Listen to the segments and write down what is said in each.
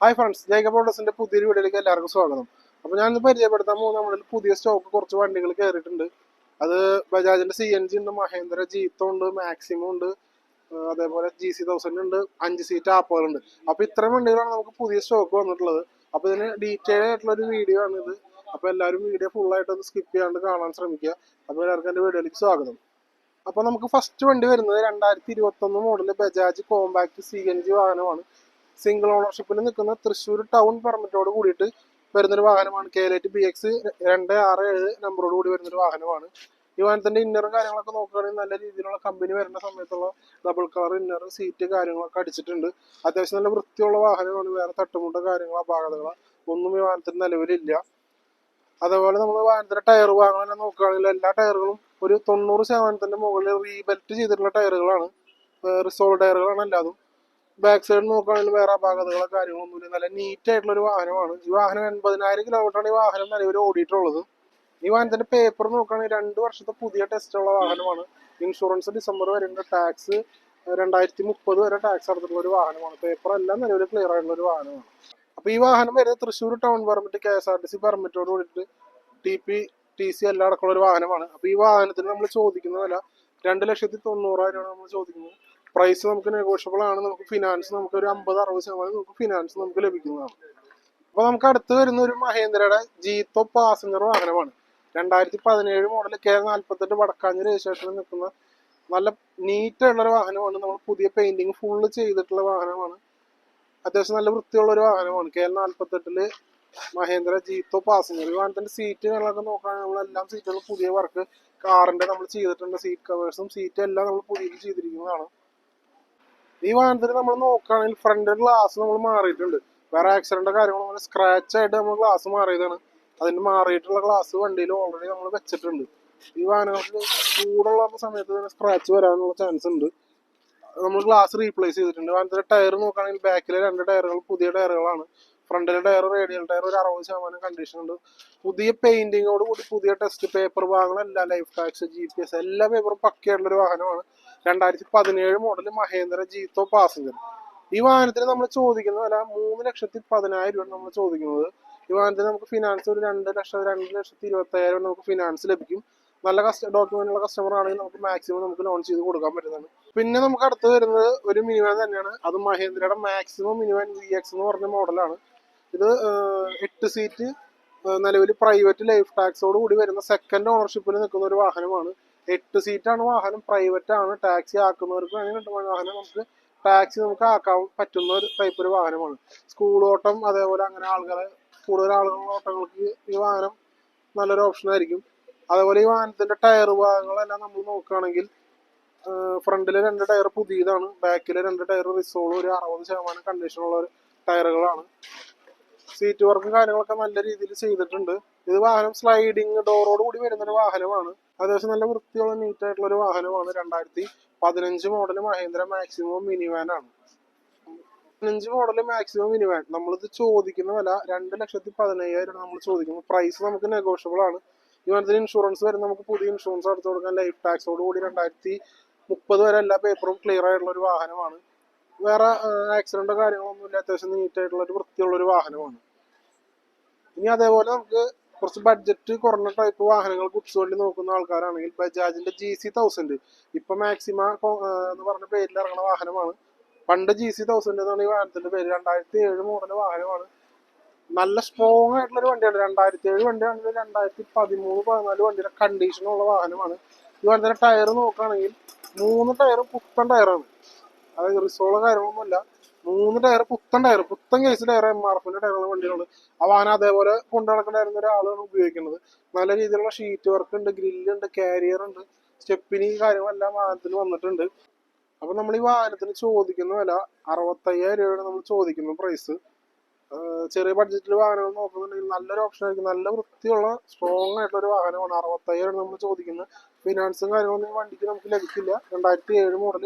Hi friends Jacob ഓഡസിന്റെ പുതിയൊരു വീഡിയോയിലേക്ക് എല്ലാവർക്കും സ്വാഗതം. അപ്പോൾ ഞാൻ ഇന്ന് പരിചയപ്പെടുത്താൻ പോകുന്ന നമ്മുടെ പുതിയ സ്റ്റോക്ക് കുറച്ച് വണ്ടികൾ കയറിയിട്ടുണ്ട് അത് ബജാജിന്റെ സി എൻ ജി ഉണ്ട് മഹേന്ദ്ര ജീത്തോ ഉണ്ട് മാക്സിമം ഉണ്ട് അതേപോലെ ജി സി തൗസൻഡ് ഉണ്ട് അഞ്ച് സീറ്റ് ആപ്പുകളുണ്ട് അപ്പോൾ ഇത്രയും വണ്ടികളാണ് നമുക്ക് പുതിയ സ്റ്റോക്ക് വന്നിട്ടുള്ളത്. അപ്പോൾ ഇതിന് ഡീറ്റെയിൽ ആയിട്ടുള്ള ഒരു വീഡിയോ ആണ് ഇത്. അപ്പോൾ എല്ലാവരും വീഡിയോ ഫുൾ ആയിട്ട് ഒന്ന് സ്കിപ്പ് ചെയ്യാണ്ട് കാണാൻ ശ്രമിക്കുക. അപ്പോൾ എല്ലാവർക്കും എന്റെ വീഡിയോയിലേക്ക് സ്വാഗതം. അപ്പോൾ നമുക്ക് ഫസ്റ്റ് വണ്ടി വരുന്നത് രണ്ടായിരത്തി ഇരുപത്തൊന്ന് model Bajaj compact C N G വാഹനമാണ്. സിംഗിൾ ഓണർഷിപ്പിൽ നിൽക്കുന്ന തൃശ്ശൂർ ടൗൺ പെർമിറ്റോട് കൂടിയിട്ട് വരുന്നൊരു വാഹനമാണ്. കെ ടി ബി എക്സ് രണ്ട് ആറ് ഏഴ് നമ്പറോട് കൂടി വരുന്നൊരു വാഹനമാണ്. ഈ വാഹനത്തിന്റെ ഇന്നറും കാര്യങ്ങളൊക്കെ നോക്കുകയാണെങ്കിൽ നല്ല രീതിയിലുള്ള കമ്പനി വരുന്ന സമയത്തുള്ള ഡബിൾ കളർ ഇന്നർ സീറ്റ് കാര്യങ്ങളൊക്കെ അടിച്ചിട്ടുണ്ട്. അത്യാവശ്യം നല്ല വൃത്തിയുള്ള വാഹനമാണ്. വേറെ തട്ടുമുട്ട കാര്യങ്ങളോ അപാകതകളോ ഒന്നും ഈ വാഹനത്തിന് നിലവിലില്ല. അതേപോലെ നമ്മൾ വാഹനത്തിന്റെ ടയർ വാങ്ങാൻ നോക്കുകയാണെങ്കിൽ എല്ലാ ടയറുകളും ഒരു തൊണ്ണൂറ് ശതമാനത്തിന്റെ മുകളിൽ റീബെൽറ്റ് ചെയ്തിട്ടുള്ള ടയറുകളാണ് റിസോൾവ് ടയറുകളാണ് എല്ലാതും. ബാക്ക് സൈഡ് നോക്കുകയാണെങ്കിൽ വേറെ അപാകതകളോ കാര്യങ്ങളൊന്നുമില്ല. നല്ല നീറ്റ് ആയിട്ടുള്ള ഒരു വാഹനമാണ്. ഈ വാഹനം എൺപതിനായിരം കിലോമീറ്ററാണ് ഈ വാഹനം നിലവിൽ ഓടിയിട്ടുള്ളത്. ഈ വാഹനത്തിന്റെ പേപ്പർ നോക്കുകയാണെങ്കിൽ രണ്ട് വർഷത്തെ പുതിയ ടെസ്റ്റ് ഉള്ള വാഹനമാണ്. ഇൻഷുറൻസ് ഡിസംബർ വരെയുണ്ട്. ടാക്സ് രണ്ടായിരത്തി മുപ്പത് വരെ ടാക്സ് അടച്ചിട്ടുള്ള ഒരു വാഹനമാണ്. പേപ്പർ എല്ലാം നിലവിൽ ക്ലിയർ ആയിട്ടുള്ള ഒരു വാഹനമാണ്. അപ്പൊ ഈ വാഹനം വരുന്നത് Thrissur town permit K S R T C പെർമിറ്റോട് കൂടിയിട്ട് ടി പി ടി സി എല്ലാം അടക്കമുള്ള ഒരു വാഹനമാണ്. അപ്പൊ ഈ വാഹനത്തിന് നമ്മൾ ചോദിക്കുന്ന വില രണ്ട് ലക്ഷത്തി തൊണ്ണൂറായിരമാണ് നമ്മൾ ചോദിക്കുന്നത്. പ്രൈസ് നമുക്ക് നെഗോഷ്യബിൾ ആണ്. നമുക്ക് ഫിനാൻസ് നമുക്ക് ഒരു അമ്പത് അറുപത് ശതമാനം നമുക്ക് ഫിനാൻസ് നമുക്ക് ലഭിക്കുന്നതാണ്. അപ്പൊ നമുക്ക് അടുത്ത് വരുന്ന ഒരു മഹേന്ദ്രയുടെ ജീത്തോ പാസഞ്ചർ വാഹനമാണ്. രണ്ടായിരത്തി പതിനേഴ് മോഡൽ കെ നാൽപ്പത്തെട്ട് വടക്കാഞ്ചി രജിസ്ട്രേഷനിൽ നിൽക്കുന്ന നല്ല നീറ്റ് ഉള്ള ഒരു വാഹനമാണ്. നമ്മൾ പുതിയ പെയിന്റിങ് ഫുള്ള് ചെയ്തിട്ടുള്ള വാഹനമാണ്. അത്യാവശ്യം നല്ല വൃത്തിയുള്ള ഒരു വാഹനമാണ്. കെ എൽ നാൽപ്പത്തെട്ടിൽ മഹേന്ദ്ര ജീത്തോ പാസഞ്ചർ വാഹനത്തിന്റെ സീറ്റ് നോക്കുകയാണെങ്കിൽ നമ്മൾ എല്ലാം സീറ്റുകളും പുതിയ വർക്ക് കാറിന്റെ നമ്മൾ ചെയ്തിട്ടുണ്ട്. സീറ്റ് കവേഴ്സും സീറ്റ് എല്ലാം നമ്മൾ പുതിയത് ചെയ്തിരിക്കുന്നതാണ്. ഈ വാഹനത്തിന് നമ്മൾ നോക്കുകയാണെങ്കിൽ ഫ്രണ്ട് ഗ്ലാസ് നമ്മൾ മാറിയിട്ടുണ്ട്. വേറെ ആക്സിഡന്റ് കാര്യങ്ങളോ സ്ക്രാച്ച് ആയിട്ട് നമ്മൾ ഗ്ലാസ് മാറിയതാണ്. അതിന് മാറിയിട്ടുള്ള ഗ്ലാസ് വണ്ടിയിൽ ഓൾറെഡി നമ്മൾ വെച്ചിട്ടുണ്ട്. ഈ വാഹനങ്ങൾക്ക് ചൂടുള്ള സമയത്ത് തന്നെ സ്ക്രാച്ച് വരാനുള്ള ചാൻസ് ഉണ്ട്. നമ്മൾ ഗ്ലാസ് റീപ്ലേസ് ചെയ്തിട്ടുണ്ട്. വാഹനത്തിന്റെ ടയർ നോക്കുകയാണെങ്കിൽ ബാക്കിലെ രണ്ട് ടയറുകൾ പുതിയ ടയറുകളാണ് ഫ്രണ്ടിലെ ടയർ റേഡിയൽ ടയർ ഒരു അറുപത് ശതമാനം കണ്ടീഷൻ ഉണ്ട്. പുതിയ പെയിന്റിങ്ങോട് കൂടി പുതിയ ടെസ്റ്റ് പേപ്പർ ഭാഗങ്ങളെല്ലാം life tax G P S എല്ലാ പേപ്പറും പക്കയായിട്ടുള്ള ഒരു വാഹനമാണ്. രണ്ടായിരത്തി പതിനേഴ് മോഡൽ മഹേന്ദ്ര ജീത്തോ പാസഞ്ചർ ഈ വാഹനത്തിന് നമ്മൾ ചോദിക്കുന്നത് വില മൂന്ന് ലക്ഷത്തി പതിനായിരം രൂപ നമ്മൾ ചോദിക്കുന്നത്. ഈ വാഹനത്തിന് നമുക്ക് ഫിനാൻസ് ഒരു രണ്ട് ലക്ഷം രണ്ട് ലക്ഷത്തി ഇരുപത്തയ്യായിരം നമുക്ക് ഫിനാൻസ് ലഭിക്കും. നല്ല കസ്റ്റ ഡോക്യുമെന്റ് ഉള്ള കസ്റ്റമർ ആണെങ്കിൽ നമുക്ക് മാക്സിമം നമുക്ക് ലോൺ ചെയ്ത് കൊടുക്കാൻ പറ്റുന്നതാണ്. പിന്നെ നമുക്ക് അടുത്ത് വരുന്നത് ഒരു മിനിവാൻ തന്നെയാണ്. അത് മഹേന്ദ്രയുടെ മാക്സിമം മിനിവാൻ വി എക്സ് എന്ന് പറഞ്ഞ മോഡലാണ് ഇത് എട്ട് സീറ്റ് നിലവിൽ പ്രൈവറ്റ് ലൈഫ് ടാക്സോട് കൂടി വരുന്ന സെക്കൻഡ് ഓണർഷിപ്പിൽ നിൽക്കുന്ന ഒരു വാഹനമാണ്. എട്ട് സീറ്റാണ് വാഹനം പ്രൈവറ്റ് ആണ്. ടാക്സി ആക്കുന്നവർക്ക് വേണമെങ്കിൽ വാഹനം നമുക്ക് ടാക്സി നമുക്ക് ആക്കാൻ പറ്റുന്ന ഒരു ടൈപ്പ് ഒരു വാഹനമാണ്. സ്കൂൾ ഓട്ടം അതേപോലെ അങ്ങനെ ആളുകളെ കൂടുതൽ ആളുകളുടെ ഓട്ടങ്ങൾക്ക് ഈ വാഹനം നല്ലൊരു ഓപ്ഷൻ ആയിരിക്കും. അതേപോലെ ഈ വാഹനത്തിന്റെ ടയർ ഭാഗങ്ങളെല്ലാം നമ്മൾ നോക്കുകയാണെങ്കിൽ ഫ്രണ്ടിലെ രണ്ട് ടയർ പുതിയതാണ് ബാക്കിലെ രണ്ട് ടയർ റിസോൾ ഒരു അറുപത് ശതമാനം കണ്ടീഷനുള്ള ടയറുകളാണ് സീറ്റ് വർക്കും കാര്യങ്ങളൊക്കെ നല്ല രീതിയിൽ ചെയ്തിട്ടുണ്ട്. ഇത് വാഹനം സ്ലൈഡിങ് ഡോറോട് കൂടി വരുന്ന ഒരു വാഹനമാണ്. അത്യാവശ്യം നല്ല വൃത്തിയുള്ള നീറ്റ് ആയിട്ടുള്ള ഒരു വാഹനമാണ്. രണ്ടായിരത്തി പതിനഞ്ച് model Mahindra maximum mini van ആണ്. പതിനഞ്ച് മോഡൽ മാക്സിമം മിനി വാൻ നമ്മളിത് ചോദിക്കുന്ന വില രണ്ട് ലക്ഷത്തി പതിനയ്യായിരം നമ്മൾ ചോദിക്കുന്നത്. പ്രൈസ് നമുക്ക് നെഗോഷ്യബിൾ ആണ്. ഈ വനത്തിന് ഇൻഷുറൻസ് വരെ നമുക്ക് പുതിയ ഇൻഷുറൻസ് എടുത്തു കൊടുക്കാൻ ലൈഫ് ടാക്സോട് കൂടി രണ്ടായിരത്തി മുപ്പത് വരെ എല്ലാ പേപ്പറും ക്ലിയർ ആയിട്ടുള്ള ഒരു വാഹനമാണ്. വേറെ ആക്സിഡന്റോ കാര്യങ്ങളൊന്നും ഇല്ല അത്യാവശ്യം നീറ്റ് ആയിട്ടുള്ള ഒരു വൃത്തിയുള്ള ഒരു വാഹനമാണ്. ഇനി അതേപോലെ നമുക്ക് കുറച്ച് ബഡ്ജറ്റ് കുറഞ്ഞ ടൈപ്പ് വാഹനങ്ങൾ ഗുഡ്സ് വേണ്ടി നോക്കുന്ന ആൾക്കാരാണെങ്കിൽ ബജാജിന്റെ ജി സി തൗസൻഡ് ഇപ്പൊ മാക്സിമ എന്ന് പറഞ്ഞ പേരിൽ ഇറങ്ങുന്ന വാഹനമാണ്. പണ്ട് ജി സി തൗസൻഡ് എന്നാണ് ഈ വാഹനത്തിന്റെ പേര്. രണ്ടായിരത്തി ഏഴ് മോഡൽ വാഹനമാണ്. നല്ല സ്ട്രോങ് ആയിട്ടുള്ള ഒരു വണ്ടിയാണ്. രണ്ടായിരത്തി ഏഴ് വണ്ടിയാണെങ്കിൽ രണ്ടായിരത്തി പതിമൂന്ന് പതിനാല് വണ്ടിയുടെ കണ്ടീഷനുള്ള വാഹനമാണ്. ഈ വണ്ടിയുടെ ടയർ നോക്കുകയാണെങ്കിൽ മൂന്ന് ടയറും പുത്തൻ ടയറാണ് അതായത് റിസോളോ കാര്യങ്ങളൊന്നുമല്ല. മൂന്ന് ടയർ പുത്തൻ ടയർ പുത്തൻ കേസ് ടയർ എം ആർ എഫിന്റെ ടയറുള്ള വണ്ടികളാണ് ആ വാഹനം അതേപോലെ കൊണ്ടു നടക്കണ്ടായിരുന്ന ഒരാളാണ് ഉപയോഗിക്കുന്നത്. നല്ല രീതിയിലുള്ള ഷീറ്റ് വർക്ക് ഉണ്ട് ഗ്രില്ലുണ്ട് കാരിയർ ഉണ്ട് സ്റ്റെപ്പിനി കാര്യങ്ങളെല്ലാം വാഹനത്തിന് വന്നിട്ടുണ്ട്. അപ്പൊ നമ്മൾ ഈ വാഹനത്തിന് ചോദിക്കുന്ന വില അറുപത്തയ്യായിരം രൂപയാണ് നമ്മൾ ചോദിക്കുന്ന പ്രൈസ് ചെറിയ ബഡ്ജറ്റിൽ വാഹനങ്ങൾ നോക്കുന്നുണ്ടെങ്കിൽ നല്ലൊരു ഓപ്ഷൻ ആയിരിക്കും. നല്ല വൃത്തിയുള്ള സ്ട്രോങ് ആയിട്ടുള്ള ഒരു വാഹനമാണ് അറുപത്തയ്യായിരം നമ്മൾ ചോദിക്കുന്നത്. ഫിനാൻസും കാര്യങ്ങളൊന്നും വണ്ടിക്ക് നമുക്ക് ലഭിക്കില്ല. രണ്ടായിരത്തി ഏഴ് മോഡൽ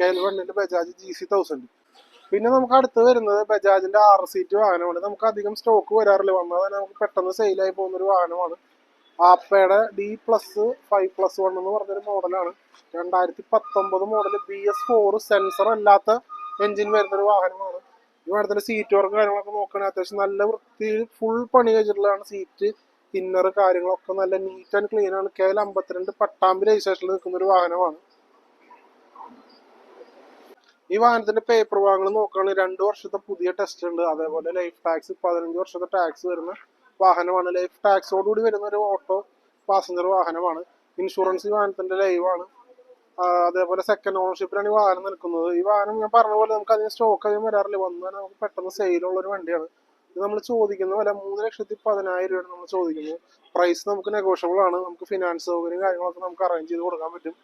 കെ എൽ വണ്ണിന്റെ ബജാജ് ജി സി തൗസൻഡ് പിന്നെ നമുക്ക് അടുത്ത് വരുന്നത് ബജാജിന്റെ ആർ സീറ്റ് വാഹനമാണ്. നമുക്ക് അധികം സ്റ്റോക്ക് വരാറില്ല. വന്നാൽ തന്നെ നമുക്ക് പെട്ടെന്ന് സെയിലായി പോകുന്ന ഒരു വാഹനമാണ്. ആപ്പയുടെ D plus five plus one എന്ന് പറഞ്ഞൊരു മോഡലാണ് രണ്ടായിരത്തി പത്തൊമ്പത് model B S four sensor അല്ലാത്ത എഞ്ചിൻ വരുന്ന ഒരു വാഹനമാണ്. ഈ വാഹനത്തിന്റെ സീറ്റ് വർക്ക് കാര്യങ്ങളൊക്കെ നോക്കുകയാണെങ്കിൽ അത്യാവശ്യം നല്ല വൃത്തി ഫുൾ പണി കഴിച്ചിട്ടുള്ളതാണ്. സീറ്റ് ഇന്നർ കാര്യങ്ങളൊക്കെ നല്ല നീറ്റ് ആൻഡ് ക്ലീൻ ആണ്. കെ അമ്പത്തിരണ്ട് പട്ടാമ്പി രജിസ്ട്രേഷനിൽ നിൽക്കുന്ന ഒരു വാഹനമാണ്. ഈ വാഹനത്തിന്റെ പേപ്പർ വാങ്ങൽ നോക്കുകയാണെങ്കിൽ രണ്ട് വർഷത്തെ പുതിയ ടെസ്റ്റ് ഉണ്ട്. അതേപോലെ ലൈഫ് ടാക്സ് പതിനഞ്ച് വർഷത്തെ ടാക്സ് വരുന്ന വാഹനമാണ്. ലൈഫ് ടാക്സോടുകൂടി വരുന്ന ഒരു ഓട്ടോ പാസഞ്ചർ വാഹനമാണ്. ഇൻഷുറൻസ് ഈ വാഹനത്തിന്റെ ലൈവാണ് അതേപോലെ സെക്കൻഡ് ഓണർഷിപ്പിലാണ് ഈ വാഹനം നിൽക്കുന്നത്. ഈ വാഹനം ഞാൻ പറഞ്ഞ പോലെ നമുക്ക് അതിന് സ്റ്റോക്ക് അധികം വരാറില്ല. വന്നാൽ നമുക്ക് പെട്ടെന്ന് സെയിലുള്ള ഒരു വണ്ടിയാണ്. ഇത് നമ്മൾ ചോദിക്കുന്ന വില മൂന്ന് ലക്ഷത്തി പതിനായിരം രൂപയാണ് നമ്മൾ ചോദിക്കുന്നത്. പ്രൈസ് നമുക്ക് നെഗോഷ്യബിൾ ആണ്. നമുക്ക് ഫിനാൻസ് സൗകര്യം കാര്യങ്ങളൊക്കെ നമുക്ക് അറേഞ്ച് ചെയ്ത് കൊടുക്കാൻ പറ്റും.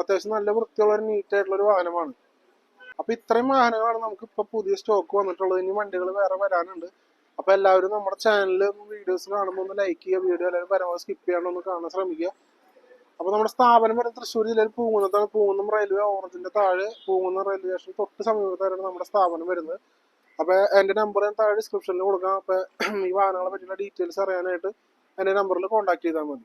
അത്യാവശ്യം നല്ല വൃത്തിയുള്ള ഒരു നീറ്റ് ആയിട്ടുള്ള ഒരു വാഹനമാണ്. അപ്പൊ ഇത്രയും വാഹനങ്ങളാണ് നമുക്ക് ഇപ്പൊ പുതിയ സ്റ്റോക്ക് വന്നിട്ടുള്ളത്. ഇനി വണ്ടികൾ വേറെ വരാനുണ്ട്. അപ്പൊ എല്ലാവരും നമ്മുടെ ചാനലിൽ വീഡിയോസ് കാണുമ്പോൾ ഒന്ന് ലൈക്ക് ചെയ്യുക വീഡിയോ എല്ലാവരും പരമാവധി സ്കിപ്പ് ചെയ്യാണ്ട് ഒന്ന് കാണാൻ ശ്രമിക്കുക. അപ്പൊ നമ്മുടെ സ്ഥാപനം വരുന്നത് തൃശ്ശൂർ ജില്ലയിൽ പൂങ്കുന്നത്താണ് പൂങ്കുന്നം റെയിൽവേ ഓറഞ്ചിന്റെ താഴെ പൂങ്കുന്നം റെയിൽവേ സ്റ്റേഷൻ തൊട്ട് സമീപത്തായിട്ടാണ് നമ്മുടെ സ്ഥാപനം വരുന്നത്. അപ്പൊ എന്റെ നമ്പർ ഞാൻ താഴെ ഡിസ്ക്രിപ്ഷനിൽ കൊടുക്കാം. അപ്പൊ ഈ വാഹനങ്ങളെ പറ്റിയുള്ള ഡീറ്റെയിൽസ് അറിയാനായിട്ട് എന്റെ നമ്പറിൽ കോൺടാക്ട് ചെയ്താൽ മതി.